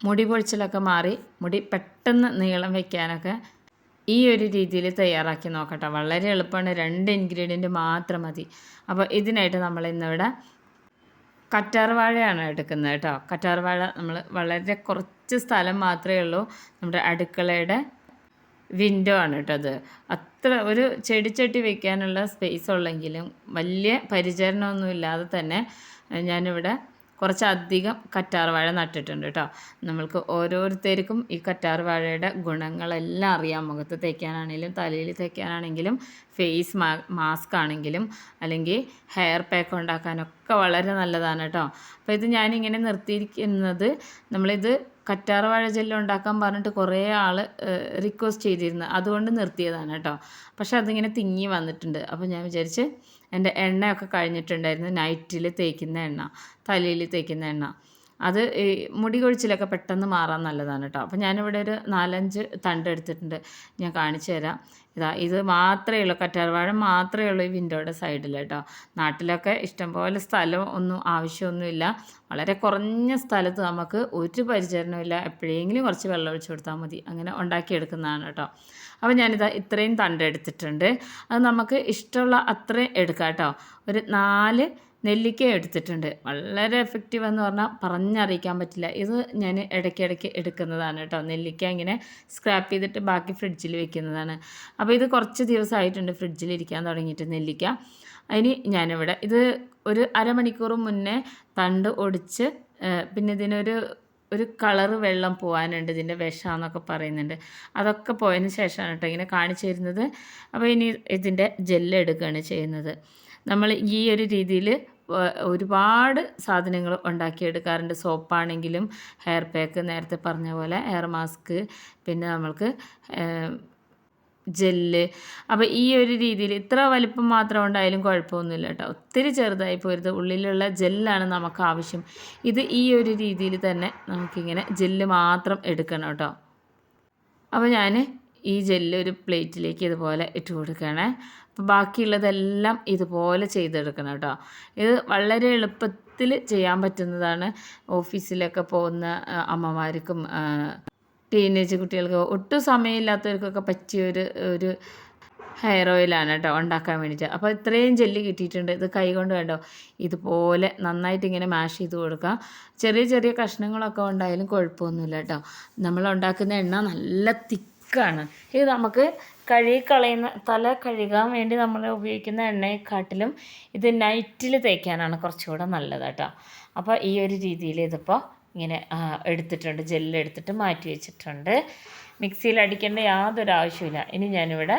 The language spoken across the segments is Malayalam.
മുടി പൊഴിച്ചിലൊക്കെ മാറി മുടി പെട്ടെന്ന് നീളം വയ്ക്കാനൊക്കെ ഈ ഒരു രീതിയിൽ തയ്യാറാക്കി നോക്കട്ടെ. വളരെ എളുപ്പമാണ്. രണ്ട് ഇൻഗ്രീഡിയന്റ് മാത്രം മതി. അപ്പോൾ ഇതിനായിട്ട് നമ്മൾ ഇന്നിവിടെ കറ്റാർ വാഴയാണ് എടുക്കുന്നത് കേട്ടോ. കറ്റാർ വാഴ നമ്മൾ വളരെ കുറച്ച് സ്ഥലം മാത്രമേ ഉള്ളൂ. നമ്മുടെ അടുക്കളയുടെ വിൻഡോ ആണ് കേട്ടോ അത്. അത്ര ഒരു ചെടിച്ചട്ടി വെക്കാനുള്ള സ്പേസ് ഉള്ളെങ്കിലും വലിയ പരിചരണമൊന്നും ഇല്ലാതെ തന്നെ ഞാനിവിടെ കുറച്ചധികം കറ്റാർ വാഴ നട്ടിട്ടുണ്ട് കേട്ടോ. നമ്മൾക്ക് ഓരോരുത്തർക്കും ഈ കറ്റാർ വാഴയുടെ ഗുണങ്ങളെല്ലാം അറിയാം. മുഖത്ത് തേക്കാനാണെങ്കിലും തലയിൽ തേക്കാനാണെങ്കിലും ഫേസ് മാസ്ക് ആണെങ്കിലും അല്ലെങ്കിൽ ഹെയർ പാക്ക് ഉണ്ടാക്കാനൊക്കെ വളരെ നല്ലതാണ് കേട്ടോ. അപ്പോൾ ഇത് ഞാനിങ്ങനെ നിർത്തിയിരിക്കുന്നത് നമ്മളിത് കറ്റാർ വാഴ ജെല്ല് ഉണ്ടാക്കാൻ പറഞ്ഞിട്ട് കുറേ ആൾ റിക്വസ്റ്റ് ചെയ്തിരുന്നു. അതുകൊണ്ട് നിർത്തിയതാണ് കേട്ടോ. പക്ഷെ അതിങ്ങനെ തിങ്ങി വന്നിട്ടുണ്ട്. അപ്പോൾ ഞാൻ വിചാരിച്ച് എന്റെ എണ്ണയൊക്കെ കഴിഞ്ഞിട്ടുണ്ടായിരുന്നു. നൈറ്റിൽ തേക്കുന്ന എണ്ണ തലയിൽ തേക്കുന്ന എണ്ണ. അത് ഈ മുടി കൊഴിച്ചിലൊക്കെ പെട്ടെന്ന് മാറാൻ നല്ലതാണ് കേട്ടോ. അപ്പോൾ ഞാനിവിടെ ഒരു നാലഞ്ച് തണ്ട് എടുത്തിട്ടുണ്ട്. ഞാൻ കാണിച്ചു തരാം. ഇതാ ഇത് മാത്രമേ ഉള്ളൂ കറ്റാർവാഴ മാത്രമേ ഉള്ളൂ ഈ വിൻഡോയുടെ സൈഡിൽ കേട്ടോ. നാട്ടിലൊക്കെ ഇഷ്ടംപോലെ സ്ഥലം ഒന്നും ആവശ്യമൊന്നുമില്ല. വളരെ കുറഞ്ഞ സ്ഥലത്ത് നമുക്ക് ഒരു പരിചരണമില്ല എപ്പോഴെങ്കിലും കുറച്ച് വെള്ളം ഒഴിച്ചു കൊടുത്താൽ മതി. അങ്ങനെ ഉണ്ടാക്കിയെടുക്കുന്നതാണ് കേട്ടോ. അപ്പോൾ ഞാനിതാ ഇത്രയും തണ്ട് എടുത്തിട്ടുണ്ട്. അത് നമുക്ക് ഇഷ്ടമുള്ള അത്രയും എടുക്കാം കേട്ടോ. ഒരു നാല് നെല്ലിക്ക എടുത്തിട്ടുണ്ട്. വളരെ എഫക്റ്റീവ് എന്ന് പറഞ്ഞാൽ പറഞ്ഞറിയിക്കാൻ പറ്റില്ല. ഇത് ഞാൻ ഇടയ്ക്കിടയ്ക്ക് എടുക്കുന്നതാണ് കേട്ടോ. നെല്ലിക്ക ഇങ്ങനെ സ്ക്രാപ്പ് ചെയ്തിട്ട് ബാക്കി ഫ്രിഡ്ജിൽ വെക്കുന്നതാണ്. അപ്പോൾ ഇത് കുറച്ച് ദിവസമായിട്ടുണ്ട് ഫ്രിഡ്ജിൽ ഇരിക്കാൻ തുടങ്ങിയിട്ട് നെല്ലിക്ക. അതിന് ഞാനിവിടെ ഇത് ഒരു അരമണിക്കൂർ മുന്നേ തണ്ട് ഒടിച്ച് പിന്നെ ഇതിനൊരു ഒരു കളറ് വെള്ളം പോകാനുണ്ട് ഇതിന്റെ വിഷമെന്നൊക്കെ പറയുന്നുണ്ട്. അതൊക്കെ പോയതിന് ശേഷമാണ് കേട്ടോ ഇങ്ങനെ കാണിച്ചു തരുന്നത്. അപ്പോൾ ഇനി ഇതിന്റെ ജെല്ല് എടുക്കുകയാണ് ചെയ്യുന്നത്. നമ്മൾ ഈ ഒരു രീതിയിൽ ഒരുപാട് സാധനങ്ങൾ ഉണ്ടാക്കിയെടുക്കാറുണ്ട്. സോപ്പാണെങ്കിലും ഹെയർ പാക്ക് നേരത്തെ പറഞ്ഞ പോലെ ഹെയർ മാസ്ക് പിന്നെ നമ്മൾക്ക് ജെല്ല് അപ്പോൾ ഈ ഒരു രീതിയിൽ ഇത്ര വലിപ്പം മാത്രം ഉണ്ടായാലും കുഴപ്പമൊന്നുമില്ല കേട്ടോ. ഒത്തിരി ചെറുതായി പോരുത്. ഉള്ളിലുള്ള ജെല്ലാണ് നമുക്ക് ആവശ്യം. ഇത് ഈ ഒരു രീതിയിൽ തന്നെ നമുക്കിങ്ങനെ ജെല്ല് മാത്രം എടുക്കണം കേട്ടോ. അപ്പോൾ ഞാൻ ഈ ജെല്ല് ഒരു പ്ലേറ്റിലേക്ക് ഇതുപോലെ ഇട്ട് കൊടുക്കണേ അപ്പോൾ ബാക്കിയുള്ളതെല്ലാം ഇതുപോലെ ചെയ്തെടുക്കണം കേട്ടോ. ഇത് വളരെ എളുപ്പത്തിൽ ചെയ്യാൻ പറ്റുന്നതാണ്. ഓഫീസിലൊക്കെ പോകുന്ന അമ്മമാർക്കും ടീനേജ് കുട്ടികൾക്ക് ഒട്ടും സമയമില്ലാത്തവർക്കൊക്കെ പറ്റിയ ഒരു ഒരു ഹെയർ ഓയിലാണ് കേട്ടോ ഉണ്ടാക്കാൻ വേണ്ടിയിട്ട്. അപ്പോൾ ഇത്രയും ജെല്ല് കിട്ടിയിട്ടുണ്ട്. ഇത് കൈ കൊണ്ട് വേണ്ടോ ഇതുപോലെ നന്നായിട്ട് ഇങ്ങനെ മാഷ് ചെയ്ത് കൊടുക്കുക ചെറിയ ചെറിയ കഷ്ണങ്ങളൊക്കെ ഉണ്ടായാലും കുഴപ്പമൊന്നുമില്ല കേട്ടോ. നമ്മൾ ഉണ്ടാക്കുന്ന എണ്ണ നല്ല തിക്കാണ് ഇത് നമുക്ക് കഴുകി കളയുന്ന തല കഴുകാൻ വേണ്ടി നമ്മൾ ഉപയോഗിക്കുന്ന എണ്ണയെക്കാട്ടിലും ഇത് നൈറ്റിൽ തേക്കാനാണ് കുറച്ചുകൂടെ നല്ലത് കേട്ടോ. അപ്പോൾ ഈ ഒരു രീതിയിൽ ഇതിപ്പോൾ ഇങ്ങനെ എടുത്തിട്ടുണ്ട്. ജെല്ലെടുത്തിട്ട് മാറ്റി വെച്ചിട്ടുണ്ട്. മിക്സിയിൽ അടിക്കേണ്ട യാതൊരു ആവശ്യമില്ല ഇനി ഞാനിവിടെ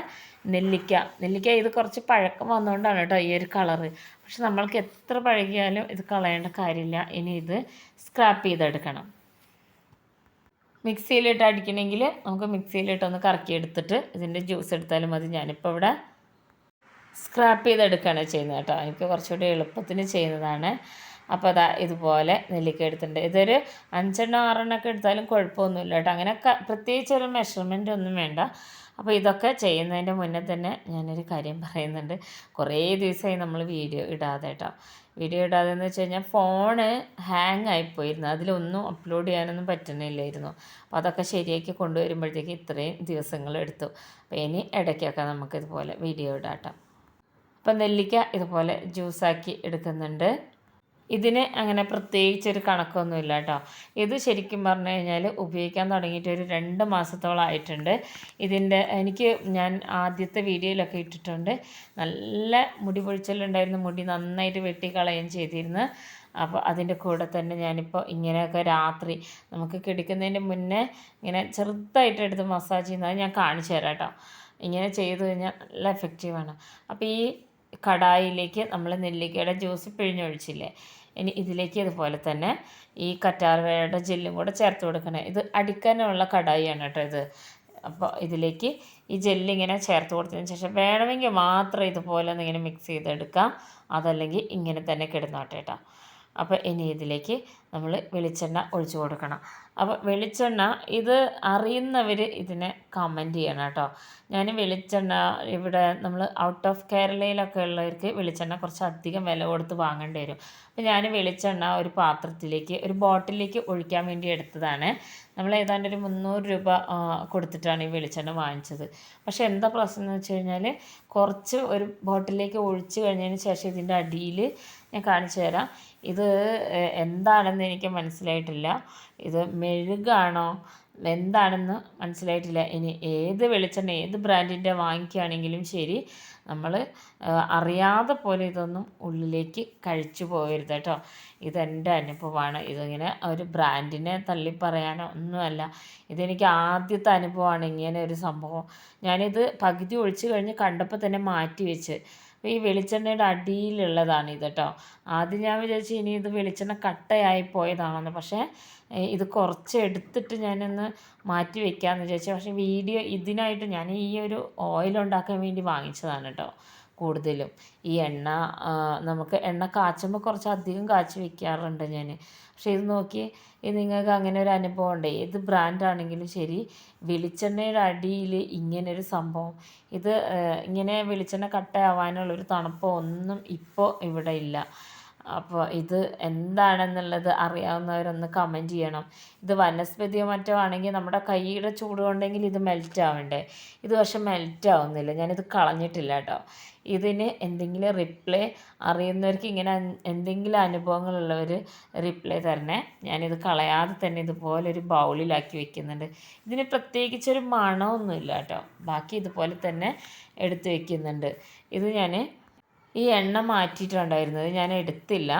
നെല്ലിക്ക നെല്ലിക്ക ഇത് കുറച്ച് പഴക്കം വന്നുകൊണ്ടാണ് കേട്ടോ ഈ ഒരു കളറ് പക്ഷെ നമ്മൾക്ക് എത്ര പഴകിയാലും ഇത് കളയേണ്ട കാര്യമില്ല. ഇനി ഇത് സ്ക്രാപ്പ് ചെയ്തെടുക്കണം. മിക്സിയിലിട്ട് അടിക്കണമെങ്കിൽ നമുക്ക് മിക്സിയിലിട്ടൊന്ന് കറക്കി എടുത്തിട്ട് ഇതിന്റെ ജ്യൂസ് എടുത്താലും മതി. ഞാനിപ്പോൾ ഇവിടെ സ്ക്രാപ്പ് ചെയ്തെടുക്കുകയാണ് ചെയ്യുന്നത് കേട്ടോ. എനിക്ക് കുറച്ചുകൂടി എളുപ്പത്തിന് ചെയ്യുന്നതാണ്. അപ്പോൾ അതാ ഇതുപോലെ നെല്ലിക്ക എടുത്തിട്ടുണ്ട്. ഇതൊരു അഞ്ചെണ്ണം ആറെണ്ണമൊക്കെ എടുത്താലും കുഴപ്പമൊന്നുമില്ല കേട്ടോ. അങ്ങനെ പ്രത്യേകിച്ച് ഒരു മെഷർമെന്റ് ഒന്നും വേണ്ട. അപ്പോൾ ഇതൊക്കെ ചെയ്യുന്നതിന്റെ മുന്നേ തന്നെ ഞാനൊരു കാര്യം പറയുന്നുണ്ട്. കുറേ ദിവസമായി നമ്മൾ വീഡിയോ ഇടാതെ കേട്ടോ. വീഡിയോ ഇടാതെന്ന് വെച്ച് കഴിഞ്ഞാൽ ഫോണ് ഹാങ് ആയിപ്പോയിരുന്നു. അതിലൊന്നും അപ്ലോഡ് ചെയ്യാനൊന്നും പറ്റുന്നില്ലായിരുന്നു. അപ്പോൾ അതൊക്കെ ശരിയാക്കി കൊണ്ടുവരുമ്പോഴത്തേക്ക് ഇത്രയും ദിവസങ്ങൾ എടുത്തു. അപ്പോൾ ഇനി ഇടയ്ക്കൊക്കെ നമുക്കിതുപോലെ വീഡിയോ ഇടാം അപ്പം നെല്ലിക്ക ഇതുപോലെ ജ്യൂസാക്കി എടുക്കുന്നുണ്ട്. ഇതിന് അങ്ങനെ പ്രത്യേകിച്ചൊരു കണക്കൊന്നുമില്ല കേട്ടോ. ഇത് ശരിക്കും പറഞ്ഞു കഴിഞ്ഞാൽ ഉപയോഗിക്കാൻ തുടങ്ങിയിട്ട് ഒരു രണ്ട് മാസത്തോളം ആയിട്ടുണ്ട്. ഇതിന്റെ എനിക്ക് ഞാൻ ആദ്യത്തെ വീഡിയോയിലൊക്കെ ഇട്ടിട്ടുണ്ട്. നല്ല മുടി പൊഴിച്ചലുണ്ടായിരുന്നു. മുടി നന്നായിട്ട് വെട്ടിക്കളയും ചെയ്തിരുന്നു. അപ്പോൾ അതിന്റെ കൂടെ തന്നെ ഞാനിപ്പോൾ ഇങ്ങനെയൊക്കെ രാത്രി നമുക്ക് കിടക്കുന്നതിന് മുന്നേ ഇങ്ങനെ ചെറുതായിട്ട് എടുത്ത് മസാജ് ചെയ്യുന്നത് ഞാൻ കാണിച്ചു തരാം കേട്ടോ. ഇങ്ങനെ ചെയ്തു കഴിഞ്ഞാൽ നല്ല എഫക്റ്റീവാണ് അപ്പോൾ ഈ കടായിലേക്ക് നമ്മൾ നെല്ലിക്കയുടെ ജ്യൂസ് പിഴിഞ്ഞൊഴിച്ചില്ലേ? ഇനി ഇതിലേക്ക് ഇതുപോലെ തന്നെ ഈ കറ്റാർവാഴയുടെ ജെല്ലും കൂടെ ചേർത്ത് കൊടുക്കണേ. ഇത് അടിക്കാനുള്ള കടായിയാണ് കേട്ടോ ഇത്. അപ്പോൾ ഇതിലേക്ക് ഈ ജെല്ലിങ്ങനെ ചേർത്ത് കൊടുത്തതിന് ശേഷം വേണമെങ്കിൽ മാത്രം ഇതുപോലെ ഒന്ന് ഇങ്ങനെ മിക്സ് ചെയ്തെടുക്കാം. അതല്ലെങ്കിൽ ഇങ്ങനെ തന്നെ കിടന്നോട്ടെ കേട്ടോ. അപ്പോൾ ഇനി ഇതിലേക്ക് നമ്മൾ വെളിച്ചെണ്ണ ഒഴിച്ചു കൊടുക്കണം. അപ്പോൾ വെളിച്ചെണ്ണ ഇത് അറിയുന്നവർ ഇതിനെ കമന്റ് ചെയ്യണം കേട്ടോ. ഞാൻ വെളിച്ചെണ്ണ ഇവിടെ നമ്മൾ ഔട്ട് ഓഫ് കേരളയിലൊക്കെ ഉള്ളവർക്ക് വെളിച്ചെണ്ണ കുറച്ച് അധികം വില കൊടുത്ത് വാങ്ങേണ്ടി വരും. അപ്പോൾ ഞാൻ വെളിച്ചെണ്ണ ഒരു പാത്രത്തിലേക്ക് ഒരു ബോട്ടിലേക്ക് ഒഴിക്കാൻ വേണ്ടി എടുത്തതാണ്. നമ്മൾ ഏതാണ്ട് ഒരു മുന്നൂറ് രൂപ കൊടുത്തിട്ടാണ് ഈ വെളിച്ചെണ്ണ വാങ്ങിച്ചത്. പക്ഷേ എന്താ പ്രശ്നം എന്ന് വെച്ച് കഴിഞ്ഞാൽ കുറച്ച് ഒരു ബോട്ടിലേക്ക് ഒഴിച്ച് കഴിഞ്ഞതിന് ശേഷം ഇതിന്റെ അടിയിൽ ഞാൻ കാണിച്ചു തരാം. ഇത് എന്താണെന്ന് എനിക്ക് മനസ്സിലായിട്ടില്ല. ഇത് മെഴുകാണോ? എന്താണെന്ന് മനസ്സിലായിട്ടില്ല. ഇനി ഏത് വെളിച്ചെണ്ണ ഏത് ബ്രാൻഡിന്റെ വാങ്ങിക്കുകയാണെങ്കിലും ശരി നമ്മൾ അറിയാതെ പോലെ ഇതൊന്നും ഉള്ളിലേക്ക് കഴിച്ചു പോകരുത് കേട്ടോ. ഇതെന്റെ അനുഭവമാണ്. ഇതിങ്ങനെ ഒരു ബ്രാൻഡിനെ തള്ളി പറയാനോ ഒന്നുമല്ല. ഇതെനിക്ക് ആദ്യത്തെ അനുഭവമാണ് ഇങ്ങനെ ഒരു സംഭവം. ഞാനിത് പകുതി ഒഴിച്ചു കഴിഞ്ഞ് കണ്ടപ്പോൾ തന്നെ മാറ്റി വെച്ച്. ഈ വെളിച്ചെണ്ണയുടെ അടിയിലുള്ളതാണ് ഇത് കേട്ടോ ആദ്യം ഞാൻ വിചാരിച്ചു ഇനി ഇത് വെളിച്ചെണ്ണ കട്ടയായി പോയതാണെന്ന്. പക്ഷേ ഇത് കുറച്ച് എടുത്തിട്ട് ഞാനൊന്ന് മാറ്റി വെക്കാമെന്ന് വിചാരിച്ചു. പക്ഷേ വീഡിയോ ഇതിനായിട്ട് ഞാൻ ഈ ഒരു ഓയിൽ ഉണ്ടാക്കാൻ വേണ്ടി വാങ്ങിച്ചതാണ് കേട്ടോ കൂടുതലും. ഈ എണ്ണ നമുക്ക് എണ്ണ കാച്ചുമ്പോൾ കുറച്ച് അധികം കാച്ചി വെക്കാറുണ്ട് ഞാൻ പക്ഷേ ഇത് നോക്കി നിങ്ങൾക്ക് അങ്ങനെ ഒരു അനുഭവം ഉണ്ട്. ഏത് ബ്രാൻഡാണെങ്കിലും ശരി വെളിച്ചെണ്ണയുടെ അടിയിൽ ഇങ്ങനൊരു സംഭവം. ഇത് ഇങ്ങനെ വെളിച്ചെണ്ണ കട്ടയാവാനുള്ളൊരു തണുപ്പോ ഒന്നും ഇപ്പോൾ ഇവിടെ ഇല്ല. അപ്പോൾ ഇത് എന്താണെന്നുള്ളത് അറിയാവുന്നവരൊന്ന് കമന്റ് ചെയ്യണം. ഇത് വനസ്പതിയോ മറ്റോ ആണെങ്കിൽ നമ്മുടെ കൈയുടെ ചൂട് കൊണ്ടെങ്കിൽ ഇത് മെൽറ്റ് ആവണ്ടേ? ഇത് പക്ഷെ മെൽറ്റ് ആവുന്നില്ല. ഞാനിത് കളഞ്ഞിട്ടില്ല കേട്ടോ. ഇതിന് എന്തെങ്കിലും റിപ്ലൈ അറിയുന്നവർക്ക് ഇങ്ങനെ എന്തെങ്കിലും അനുഭവങ്ങളുള്ളവർ റിപ്ലൈ തരണേ. ഞാനിത് കളയാതെ തന്നെ ഇതുപോലെ ഒരു ബൗളിലാക്കി വെക്കുന്നുണ്ട്. ഇതിന് പ്രത്യേകിച്ചൊരു മണമൊന്നുമില്ല കേട്ടോ. ബാക്കി ഇതുപോലെ തന്നെ എടുത്ത് വെക്കുന്നുണ്ട്. ഇത് ഞാൻ ഈ എണ്ണ മാറ്റിയിട്ടുണ്ടായിരുന്നത് ഞാൻ എടുത്തില്ല.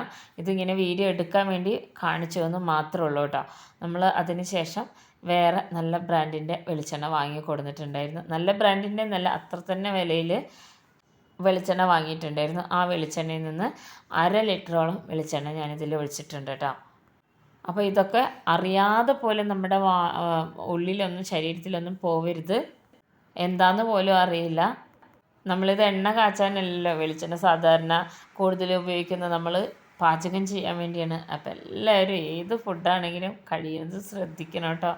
ഇതിങ്ങനെ വീഡിയോ എടുക്കാൻ വേണ്ടി കാണിച്ചതെന്ന് മാത്രമേ ഉള്ളൂ കേട്ടോ. നമ്മൾ അതിന് ശേഷം വേറെ നല്ല ബ്രാൻഡിന്റെ വെളിച്ചെണ്ണ വാങ്ങി കൊടുത്തിട്ടുണ്ടായിരുന്നു. നല്ല ബ്രാൻഡിന്റെ നല്ല അത്ര തന്നെ വിലയിൽ വെളിച്ചെണ്ണ വാങ്ങിയിട്ടുണ്ടായിരുന്നു. ആ വെളിച്ചെണ്ണയിൽ നിന്ന് അര ലിറ്ററോളം വെളിച്ചെണ്ണ ഞാനിതിൽ ഒഴിച്ചിട്ടുണ്ട് കേട്ടോ. അപ്പോൾ ഇതൊക്കെ അറിയാതെ പോലെ നമ്മുടെ ഉള്ളിലൊന്നും ശരീരത്തിലൊന്നും പോവരുത്. എന്താന്ന് പോലും അറിയില്ല. നമ്മളിത് എണ്ണ കാച്ചാനല്ലല്ലോ വെളിച്ചെണ്ണ സാധാരണ കൂടുതൽ ഉപയോഗിക്കുന്നത് നമ്മൾ പാചകം ചെയ്യാൻ വേണ്ടിയാണ്. അപ്പോൾ എല്ലാവരും ഏത് ഫുഡാണെങ്കിലും കഴിയുന്നത് ശ്രദ്ധിക്കണം കേട്ടോ.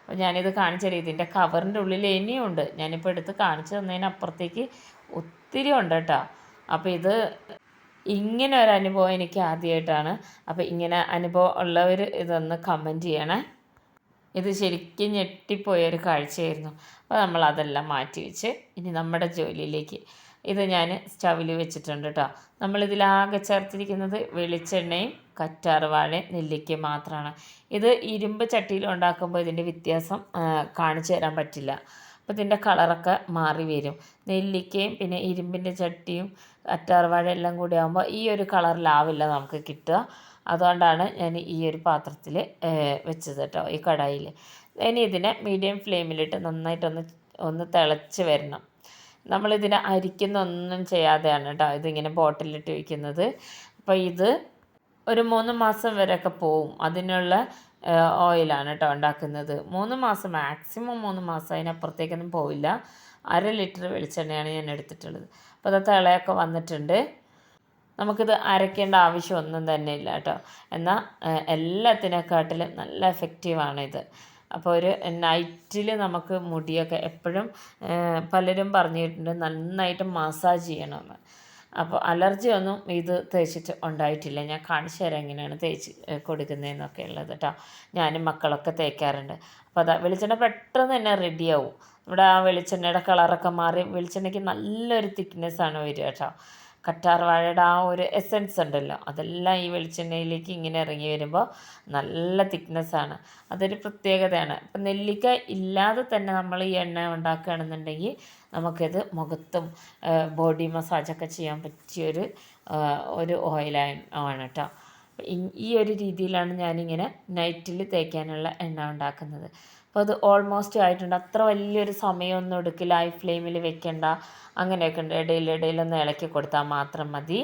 അപ്പോൾ ഞാനിത് കാണിച്ച ഇതിന്റെ കവറിന്റെ ഉള്ളിൽ ഇനിയും ഉണ്ട്. ഞാനിപ്പോൾ എടുത്ത് കാണിച്ചു തന്നതിനപ്പുറത്തേക്ക് ഒത്തിരി ഉണ്ട് കേട്ടോ. അപ്പോൾ ഇത് ഇങ്ങനെ ഒരു അനുഭവം എനിക്ക് ആദ്യമായിട്ടാണ് അപ്പോൾ ഇങ്ങനെ അനുഭവം ഉള്ളവർ ഇതൊന്ന് കമന്റ് ചെയ്യണേ. ഇത് ശരിക്കും ഞെട്ടിപ്പോയൊരു കാഴ്ചയായിരുന്നു. അപ്പോൾ നമ്മൾ അതെല്ലാം മാറ്റി വെച്ച് ഇനി നമ്മുടെ ജോലിയിലേക്ക് ഇത് ഞാൻ സ്റ്റവിൽ വെച്ചിട്ടുണ്ട് കേട്ടോ. നമ്മളിതിലാകെ ചേർത്തിരിക്കുന്നത് വെളിച്ചെണ്ണയും കറ്റാർവാഴയും നെല്ലിക്ക മാത്രമാണ്. ഇത് ഇരുമ്പ് ചട്ടിയിൽ ഉണ്ടാക്കുമ്പോൾ ഇതിന്റെ വ്യത്യാസം കാണിച്ചു തരാൻ പറ്റില്ല. അപ്പോൾ ഇതിന്റെ കളറൊക്കെ മാറി വരും. നെല്ലിക്കയും പിന്നെ ഇരുമ്പിന്റെ ചട്ടിയും കറ്റാർവാഴ എല്ലാം കൂടി ആകുമ്പോൾ ഈ ഒരു കളറിലാവില്ല നമുക്ക് കിട്ടുക. അതുകൊണ്ടാണ് ഞാൻ ഈ ഒരു പാത്രത്തിൽ വെച്ചത് കേട്ടോ ഈ കടായിൽ. ഇനി ഇതിനെ മീഡിയം ഫ്ലെയിമിലിട്ട് നന്നായിട്ടൊന്ന് ഒന്ന് തിളച്ച് വരണം. നമ്മളിതിനെ അരിക്കുന്നൊന്നും ചെയ്യാതെയാണ് കേട്ടോ ഇതിങ്ങനെ ബോട്ടിലിട്ട് വയ്ക്കുന്നത് അപ്പോൾ ഇത് ഒരു മൂന്ന് മാസം വരെയൊക്കെ പോവും. അതിനുള്ള ഓയിലാണ് കേട്ടോ ഉണ്ടാക്കുന്നത്. മൂന്ന് മാസം മാക്സിമം മൂന്ന് മാസം അതിനപ്പുറത്തേക്കൊന്നും പോവില്ല. അര ലിറ്റർ വെളിച്ചെണ്ണയാണ് ഞാൻ എടുത്തിട്ടുള്ളത്. അപ്പോൾ അത് തിളയൊക്കെ വന്നിട്ടുണ്ട്. നമുക്കിത് അരയ്ക്കേണ്ട ആവശ്യമൊന്നും തന്നെ ഇല്ല കേട്ടോ. എന്നാൽ എല്ലാത്തിനെക്കാട്ടിലും നല്ല എഫക്റ്റീവാണ് ഇത്. അപ്പോൾ ഒരു നൈറ്റിൽ നമുക്ക് മുടിയൊക്കെ എപ്പോഴും പലരും പറഞ്ഞിട്ടുണ്ട് നന്നായിട്ട് മസാജ് ചെയ്യണമെന്ന്. അപ്പോൾ അലർജി ഒന്നും ഇത് തേച്ചിട്ട് ഉണ്ടായിട്ടില്ല. ഞാൻ കാണിച്ചു തരാം എങ്ങനെയാണ് തേച്ച് കൊടുക്കുന്നതെന്നൊക്കെ ഉള്ളത് കേട്ടോ. ഞാനും മക്കളൊക്കെ തേക്കാറുണ്ട്. അപ്പോൾ അതാ വെളിച്ചെണ്ണ പെട്ടെന്ന് തന്നെ റെഡിയാവും ഇവിടെ ആ വെളിച്ചെണ്ണയുടെ കളറൊക്കെ മാറി വെളിച്ചെണ്ണയ്ക്ക് നല്ലൊരു തിക്നെസ്സാണ് വരിക കേട്ടോ. കറ്റാർ വാഴയുടെ ആ ഒരു എസൻസ് ഉണ്ടല്ലോ. അതെല്ലാം ഈ വെളിച്ചെണ്ണയിലേക്ക് ഇങ്ങനെ ഇറങ്ങി വരുമ്പോൾ നല്ല തിക്നെസ്സാണ് അതൊരു പ്രത്യേകതയാണ്. ഇപ്പം നെല്ലിക്ക ഇല്ലാതെ തന്നെ നമ്മൾ ഈ എണ്ണ ഉണ്ടാക്കുകയാണെന്നുണ്ടെങ്കിൽ നമുക്കിത് മുഖത്തും ബോഡി മസാജൊക്കെ ചെയ്യാൻ പറ്റിയൊരു ഒരു ഓയിലാണ് ആണ് കേട്ടോ. ഈ ഒരു രീതിയിലാണ് ഞാനിങ്ങനെ നൈറ്റിൽ തേക്കാനുള്ള എണ്ണ ഉണ്ടാക്കുന്നത്. അപ്പോൾ അത് ഓൾമോസ്റ്റ് ആയിട്ടുണ്ട്. അത്ര വലിയൊരു സമയമൊന്നും എടുക്കില്ല. ഹൈ ഫ്ലെയിമിൽ വെക്കണ്ട. അങ്ങനെയൊക്കെ ഉണ്ട്. ഇടയിൽ ഇടയിലൊന്ന് ഇളക്കി കൊടുത്താൽ മാത്രം മതി.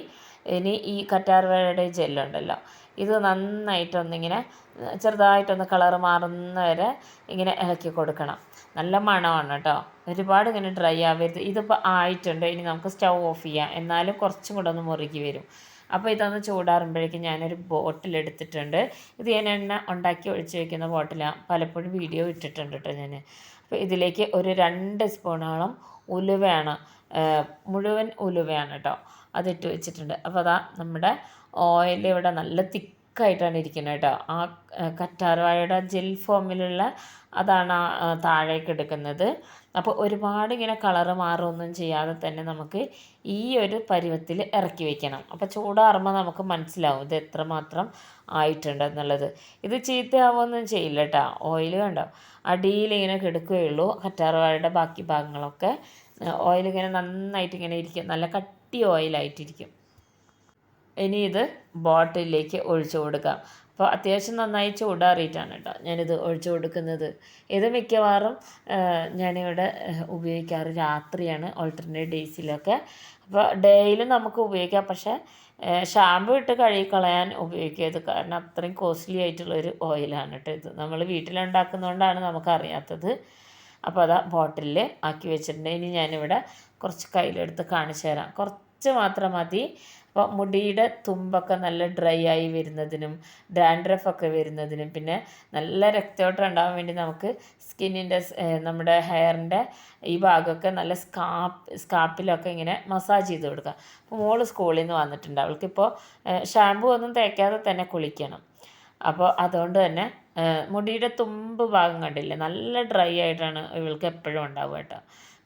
ഇനി ഈ കറ്റാർവാഴയുടെ ജെല്ലുണ്ടല്ലോ ഇത് നന്നായിട്ടൊന്നിങ്ങനെ ചെറുതായിട്ടൊന്ന് കളർ മാറുന്ന വരെ ഇങ്ങനെ ഇളക്കി കൊടുക്കണം. നല്ല മണമാണ് കേട്ടോ. ഒരുപാട് ഇങ്ങനെ ഡ്രൈ ആവരുത്. ഇതിപ്പോൾ ആയിട്ടുണ്ട്. ഇനി നമുക്ക് സ്റ്റൗ ഓഫ് ചെയ്യാം. എന്നാലും കുറച്ചും കൂടെ ഒന്ന് മുറുകി വരും. അപ്പോൾ ഇതൊന്ന് ചൂടാറുമ്പോഴേക്കും ഞാനൊരു ബോട്ടിൽ എടുത്തിട്ടുണ്ട് ഇത് ഞാൻ എണ്ണ ഉണ്ടാക്കി ഒഴിച്ച് വെക്കുന്ന ബോട്ടിലാണ് പലപ്പോഴും വീഡിയോ ഇട്ടിട്ടുണ്ട് കേട്ടോ ഞാൻ. അപ്പോൾ ഇതിലേക്ക് ഒരു രണ്ട് സ്പൂണോളം ഉലുവയാണ്. മുഴുവൻ ഉലുവയാണ് കേട്ടോ അതിട്ട് വെച്ചിട്ടുണ്ട്. അപ്പോൾ അതാ നമ്മുടെ ഓയിൽ ഇവിടെ നല്ല തിക്കായിട്ടാണ് ഇരിക്കുന്നത് കേട്ടോ. ആ കറ്റാർവാഴയുടെ ജെൽ ഫോമിലുള്ള അതാണ് താഴേക്ക് എടുക്കുന്നത്. അപ്പോൾ ഒരുപാട് ഇങ്ങനെ കളറ് മാറുമൊന്നും ചെയ്യാതെ തന്നെ നമുക്ക് ഈ ഒരു പരുവത്തിൽ ഇറക്കി വയ്ക്കണം അപ്പോൾ ചൂടാറുമ്പോൾ നമുക്ക് മനസ്സിലാവും ഇത് എത്രമാത്രം ആയിട്ടുണ്ട് എന്നുള്ളത്. ഇത് ചീത്തയാവുമൊന്നും ചെയ്യില്ല കേട്ടോ. ഓയിൽ കണ്ടോ? അടിയിൽ ഇങ്ങനെ കെടുക്കുകയുള്ളൂ. കറ്റാർവാഴയുടെ ബാക്കി ഭാഗങ്ങളൊക്കെ ഓയിൽ ഇങ്ങനെ നന്നായിട്ട് ഇങ്ങനെ ഇരിക്കും. നല്ല കട്ടി ഓയിലായിട്ടിരിക്കും. ഇനി ഇത് ബോട്ടിലേക്ക് ഒഴിച്ചു കൊടുക്കാം. അപ്പോൾ അത്യാവശ്യം നന്നായി ചൂടാറിയിട്ടാണ് കേട്ടോ ഞാനിത് ഒഴിച്ചു കൊടുക്കുന്നത്. ഇത് മിക്കവാറും ഞാനിവിടെ ഉപയോഗിക്കാറ് രാത്രിയാണ് ഓൾട്ടർനേറ്റ് ഡേയ്സിലൊക്കെ അപ്പോൾ ഡേയിൽ നമുക്ക് ഉപയോഗിക്കാം. പക്ഷേ ഷാമ്പു ഇട്ട് കഴുകിക്കളയാൻ ഉപയോഗിക്കരുത്. കാരണം അത്രയും കോസ്റ്റ്ലി ആയിട്ടുള്ളൊരു ഓയിലാണ് കേട്ടോ ഇത്. നമ്മൾ വീട്ടിലുണ്ടാക്കുന്നതുകൊണ്ടാണ് നമുക്കറിയാത്തത്. അപ്പോൾ അതാ ബോട്ടിലിൽ ആക്കി വെച്ചിട്ടുണ്ട്. ഇനി ഞാനിവിടെ കുറച്ച് കയ്യിലെടുത്ത് കാണിച്ചു തരാം. കുറച്ച് മാത്രം മതി. അപ്പോൾ മുടിയുടെ തുമ്പൊക്കെ നല്ല ഡ്രൈ ആയി വരുന്നതിനും ഡാൻഡ്രഫൊക്കെ വരുന്നതിനും പിന്നെ നല്ല രക്തയോട്ടം ഉണ്ടാകാൻ വേണ്ടി നമുക്ക് സ്കിന്നിന്റെ നമ്മുടെ ഹെയറിന്റെ ഈ ഭാഗമൊക്കെ നല്ല സ്കാപ്പ് സ്കാപ്പിലൊക്കെ ഇങ്ങനെ മസാജ് ചെയ്ത് കൊടുക്കുക. അപ്പോൾ മോൾ സ്കൂളിൽ നിന്ന് വന്നിട്ടുണ്ട്. അവൾക്കിപ്പോൾ ഷാമ്പു ഒന്നും തേക്കാതെ തന്നെ കുളിക്കണം. അപ്പോൾ അതുകൊണ്ട് തന്നെ മുടിയുടെ തുമ്പ് ഭാഗം കണ്ടില്ലേ? നല്ല ഡ്രൈ ആയിട്ടാണ് ഇവൾക്ക് എപ്പോഴും ഉണ്ടാവുക കേട്ടോ.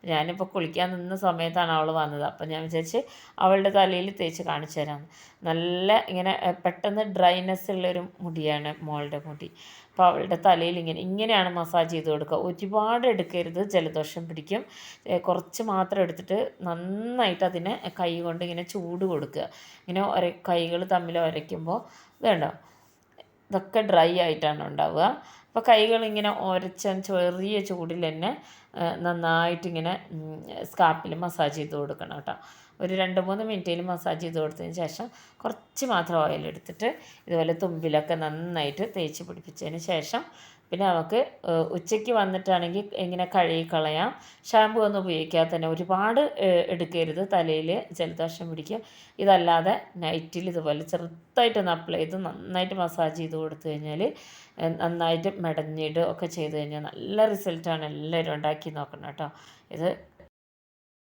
ഞാനിപ്പോൾ കുളിക്കാൻ നിന്ന സമയത്താണ് അവൾ വന്നത്. അപ്പം ഞാൻ വിചാരിച്ച് അവളുടെ തലയിൽ തേച്ച് കാണിച്ചു തരാം. നല്ല ഇങ്ങനെ പെട്ടെന്ന് ഡ്രൈനെസ് ഉള്ളൊരു മുടിയാണ് മോളുടെ മുടി. അപ്പോൾ അവളുടെ തലയിൽ ഇങ്ങനെ ഇങ്ങനെയാണ് മസാജ് ചെയ്ത് കൊടുക്കുക. ഒരുപാട് എടുക്കരുത് ജലദോഷം പിടിക്കും. കുറച്ച് മാത്രം എടുത്തിട്ട് നന്നായിട്ട് അതിനെ കൈ കൊണ്ട് ഇങ്ങനെ ചൂട് കൊടുക്കുക. ഇങ്ങനെ ഒര കൈകൾ തമ്മിൽ ഉരയ്ക്കുമ്പോൾ ഇതുണ്ടോ ഇതൊക്കെ ഡ്രൈ ആയിട്ടാണ് ഉണ്ടാവുക. അപ്പോൾ കൈകൾ ഇങ്ങനെ ഉരച്ച ചെറിയ ചൂടിൽ തന്നെ നന്നായിട്ടിങ്ങനെ സ്കാപ്പിൽ മസാജ് ചെയ്ത് കൊടുക്കണം കേട്ടോ. ഒരു രണ്ട് മൂന്ന് മിനിറ്റിൽ മസാജ് ചെയ്ത് കൊടുത്തതിന് ശേഷം കുറച്ച് മാത്രം ഓയിൽ എടുത്തിട്ട് ഇതുപോലെ തുമ്പിലൊക്കെ നന്നായിട്ട് തേച്ച് പിടിപ്പിച്ചതിന് ശേഷം പിന്നെ നമുക്ക് ഉച്ചയ്ക്ക് വന്നിട്ടാണെങ്കിൽ ഇങ്ങനെ കഴുകി കളയാം. ഷാമ്പു ഒന്നും ഉപയോഗിക്കാതെ തന്നെ ഒരുപാട് എടുക്കരുത് തലയിൽ ജലദോഷം പിടിക്കുക. ഇതല്ലാതെ നൈറ്റിൽ ഇതുപോലെ ചെറുതായിട്ടൊന്ന് അപ്ലൈ ചെയ്ത് നന്നായിട്ട് മസാജ് ചെയ്ത് കൊടുത്തു കഴിഞ്ഞാൽ നന്നായിട്ട് മെടഞ്ഞിടുക ഒക്കെ ചെയ്ത് കഴിഞ്ഞാൽ നല്ല റിസൾട്ടാണ് എല്ലാവരും ഉണ്ടാക്കി നോക്കണം കേട്ടോ. ഇത്